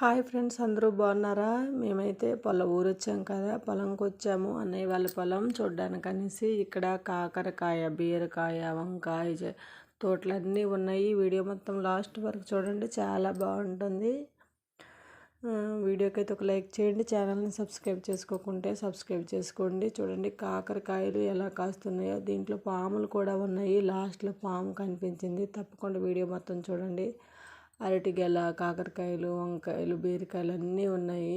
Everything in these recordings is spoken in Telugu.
హాయ్ ఫ్రెండ్స్ అందరూ బాగున్నారా? మేమైతే పొలం ఊరు వచ్చాం కదా పొలంకి వచ్చాము అన్నయ్య వాళ్ళ పొలం చూడ్డానికి అనేసి ఇక్కడ కాకరకాయ బీరకాయ వంకాయ తోటలన్నీ ఉన్నాయి. వీడియో మొత్తం లాస్ట్ వరకు చూడండి చాలా బాగుంటుంది. వీడియోకి అయితే ఒక లైక్ చేయండి ఛానల్ని సబ్స్క్రైబ్ చేసుకోకుంటే సబ్స్క్రైబ్ చేసుకోండి. చూడండి కాకరకాయలు ఎలా కాస్తున్నాయో దీంట్లో పాములు కూడా ఉన్నాయి. లాస్ట్లో పాము కనిపించింది. తప్పకుండా వీడియో మొత్తం చూడండి. అరటిగెల కాకరకాయలు వంకాయలు బీరకాయలు అన్నీ ఉన్నాయి.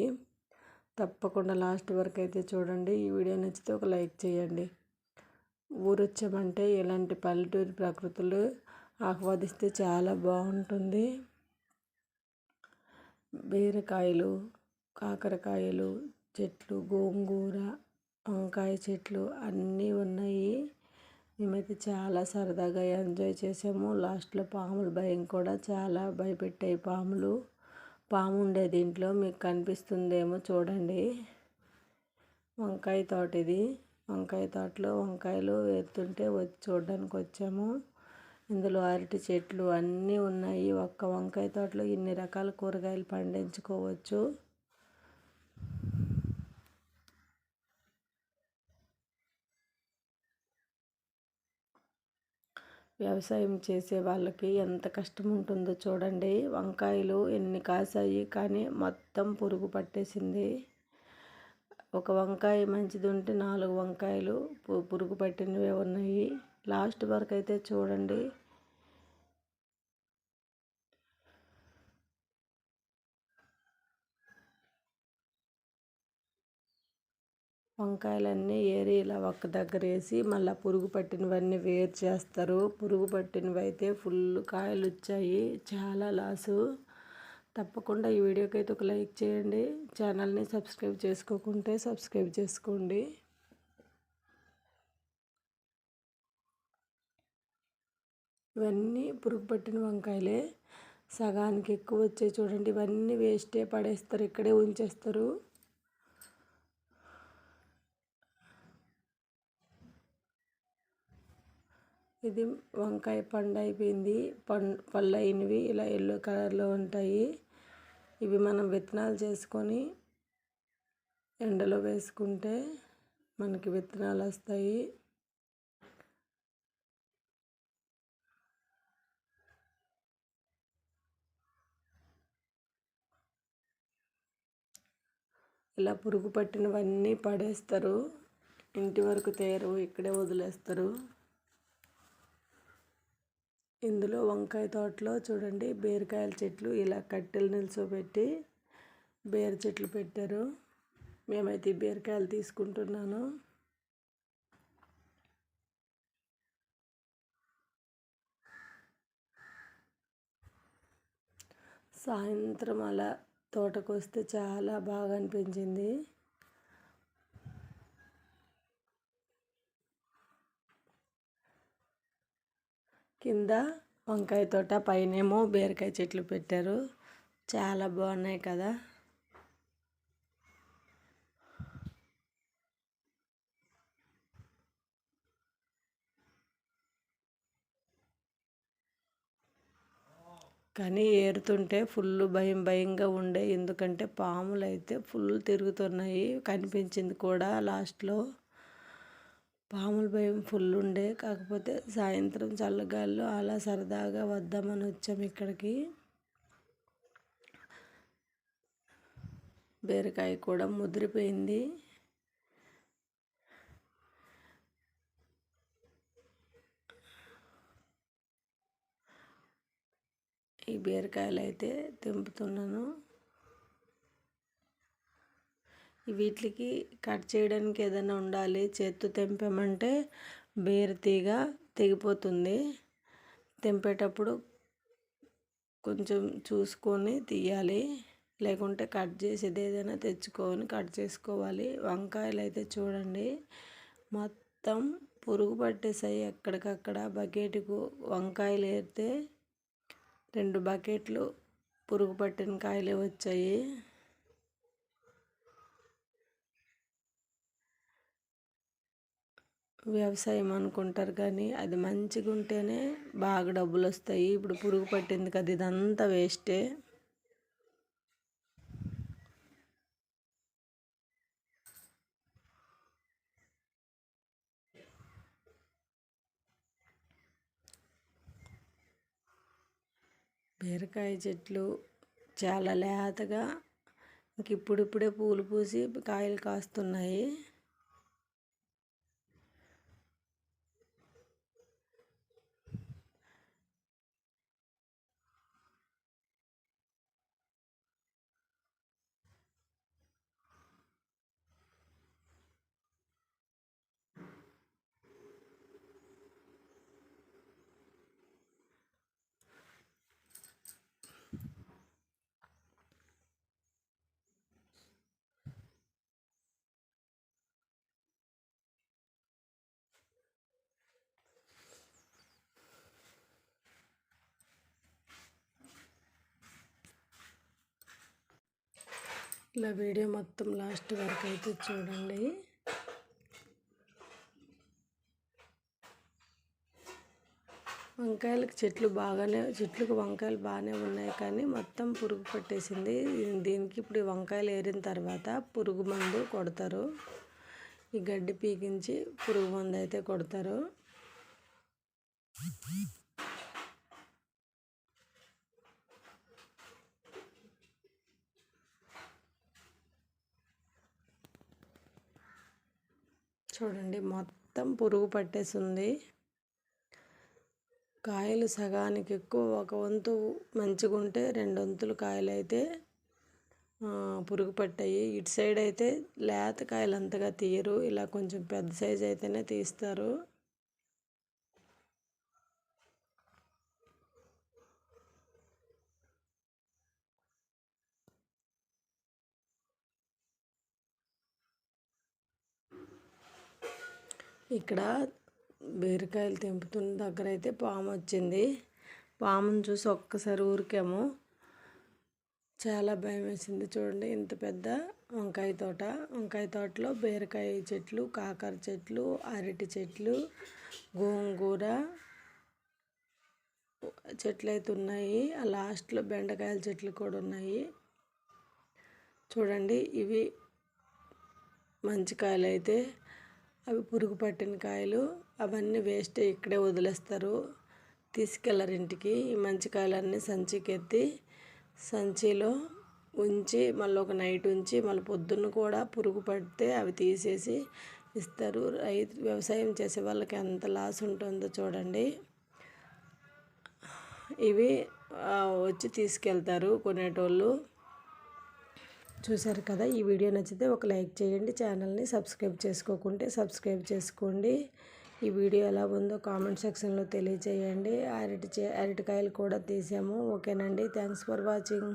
తప్పకుండా లాస్ట్ వరకు అయితే చూడండి. ఈ వీడియో నచ్చితే ఒక లైక్ చేయండి. ఊరొచ్చామంటే ఇలాంటి పల్లెటూరి ప్రకృతులు ఆహ్వాదిస్తే చాలా బాగుంటుంది. బీరకాయలు కాకరకాయలు చెట్లు గోంగూర వంకాయ చెట్లు అన్నీ ఉన్నాయి. మేమైతే చాలా సరదాగా ఎంజాయ్ చేసాము. లాస్ట్లో పాముల భయం కూడా చాలా భయపెట్టాయి పాములు. పాము ఉండేది దీంట్లో మీకు కనిపిస్తుందేమో చూడండి. వంకాయ తోట ఇది. వంకాయ తోటలో వంకాయలు వేరుతుంటే వచ్చి చూడడానికి వచ్చాము. ఇందులో అరటి చెట్లు అన్నీ ఉన్నాయి. ఒక్క వంకాయ తోటలో ఇన్ని రకాల కూరగాయలు పండించుకోవచ్చు. వ్యవసాయం చేసే వాళ్ళకి ఎంత కష్టం ఉంటుందో చూడండి. వంకాయలు ఎన్ని కాసాయి కానీ మొత్తం పురుగు పట్టేసింది. ఒక వంకాయ మంచిది ఉంటే నాలుగు వంకాయలు పురుగు పట్టినవే ఉన్నాయి. లాస్ట్ వరకు అయితే చూడండి. వంకాయలన్నీ ఏరి ఇలా ఒక్క దగ్గర వేసి మళ్ళీ పురుగు పట్టినవన్నీ వేరు చేస్తారు. పురుగు పట్టినవి అయితే ఫుల్ కాయలు వచ్చాయి. చాలా లాసు తప్పకుండా ఈ వీడియోకి అయితే ఒక లైక్ చేయండి. ఛానల్ని సబ్స్క్రైబ్ చేసుకోకుంటే సబ్స్క్రైబ్ చేసుకోండి. ఇవన్నీ పురుగు పట్టిన వంకాయలే. సగానికి ఎక్కువ వచ్చాయి చూడండి. ఇవన్నీ వేస్టే పడేస్తారు. ఇక్కడే ఉంచేస్తారు. ఇది వంకాయ పండు అయిపోయింది. పండు పళ్ళు అయినవి ఇలా ఎల్లో కలర్లో ఉంటాయి. ఇవి మనం విత్తనాలు చేసుకొని ఎండలో వేసుకుంటే మనకి విత్తనాలు వస్తాయి. ఇలా పురుగు పట్టినవన్నీ పడేస్తారు. ఇంటి వరకు తేరు ఇక్కడే వదిలేస్తారు. ఇందులో వంకాయ తోటలో చూడండి బీరకాయల చెట్లు ఇలా కట్టెలు నిల్చోబెట్టి బీర చెట్లు పెట్టారు. మేమైతే బీరకాయలు తీసుకుంటున్నాను. సాయంత్రం అలా తోటకు వస్తే చాలా బాగా అనిపించింది. కింద వంకాయ తోట పైనేమో బీరకాయ చెట్లు పెట్టారు. చాలా బాగున్నాయి కదా. కానీ ఏరుతుంటే ఫుల్ భయం భయంగా ఉండే. ఎందుకంటే పాములు అయితే ఫుల్ తిరుగుతున్నాయి. కనిపించింది కూడా లాస్ట్లో. పాముల భయం ఫుల్ ఉండే కాకపోతే సాయంత్రం చల్లగాల్లో అలా సరదాగా వద్దామని వచ్చాం ఇక్కడికి. బీరకాయ కూడా ముదిరిపోయింది. ఈ బీరకాయలు అయితే తెంపుతున్నాను. వీటికి కట్ చేయడానికి ఏదైనా ఉండాలి. చేత్తో తెంపామంటే బేరు తీగ తెగిపోతుంది. తెంపేటప్పుడు కొంచెం చూసుకొని తీయాలి. లేకుంటే కట్ చేసేది ఏదైనా తెచ్చుకొని కట్ చేసుకోవాలి. వంకాయలు అయితే చూడండి మొత్తం పురుగు పట్టేసాయి ఎక్కడికక్కడ. బకెట్కు వంకాయలు ఏరితే రెండు బకెట్లు పురుగు పట్టిన కాయలే వచ్చాయి. వ్యవసాయం అనుకుంటారు కానీ అది మంచిగా ఉంటేనే బాగా డబ్బులు వస్తాయి ఇప్పుడు పురుగు పట్టింది కదా ఇదంతా వేస్టే. బీరకాయ చెట్లు చాలా లేతగా ఇంక ఇప్పుడిప్పుడే పూలు పూసి కాయలు కాస్తున్నాయి. ఇలా వీడియో మొత్తం లాస్ట్ వరకు అయితే చూడండి. వంకాయలకు చెట్లు బాగానే చెట్లకు వంకాయలు బాగానే ఉన్నాయి కానీ మొత్తం పురుగు పట్టేసింది. దీనికి ఇప్పుడు వంకాయలు ఏరిన తర్వాత పురుగు మందు కొడతారు. ఈ గడ్డి పీకించి పురుగు మందు అయితే కొడతారు. చూడండి మొత్తం పురుగు పట్టేసింది. కాయలు సగానికి ఎక్కువ ఒక వంతు మంచిగా ఉంటే రెండు వంతులు కాయలు అయితే పురుగు పట్టాయి. ఇటు సైడ్ అయితే లేత కాయలు అంతగా తీయరు. ఇలా కొంచెం పెద్ద సైజ్ అయితేనే తీస్తారు. ఇక్కడ బీరకాయలు తెంపుతున్న దగ్గర అయితే పాము వచ్చింది పామును చూసి ఒక్కసారి ఊరికేమో చాలా భయం వేసింది చూడండి. ఇంత పెద్ద వంకాయ తోట. వంకాయ తోటలో బీరకాయ చెట్లు కాకర చెట్లు అరటి చెట్లు గోంగూర చెట్లు అయితే ఉన్నాయి. ఆ లాస్ట్లో బెండకాయల చెట్లు కూడా ఉన్నాయి. చూడండి ఇవి మంచి కాయలు అయితే అవి పురుగు పట్టిన కాయలు అవన్నీ వేస్ట్ ఇక్కడే వదిలేస్తారు. తీసుకెళ్ళరు ఇంటికి. ఈ మంచి కాయలన్నీ సంచికి ఎత్తి సంచిలో ఉంచి మళ్ళీ ఒక నైట్ ఉంచి మళ్ళీ పొద్దున్న కూడా పురుగు పడితే అవి తీసేసి ఇస్తారు. రైతు వ్యవసాయం చేసే వాళ్ళకి ఎంత లాస్ ఉంటుందో చూడండి. ఇవి వచ్చి తీసుకెళ్తారు కొనేటోళ్ళు. చూశారు కదా ఈ వీడియో నచ్చితే ఒక లైక్ చేయండి ఛానల్ని సబ్స్క్రైబ్ చేసుకోకుంటే సబ్స్క్రైబ్ చేసుకోండి. ఈ వీడియో ఎలా ఉందో కామెంట్ సెక్షన్లో తెలియచేయండి అరటి అరటికాయలు కూడా తీసాము. ఓకేనండి థ్యాంక్స్ ఫర్ వాచింగ్.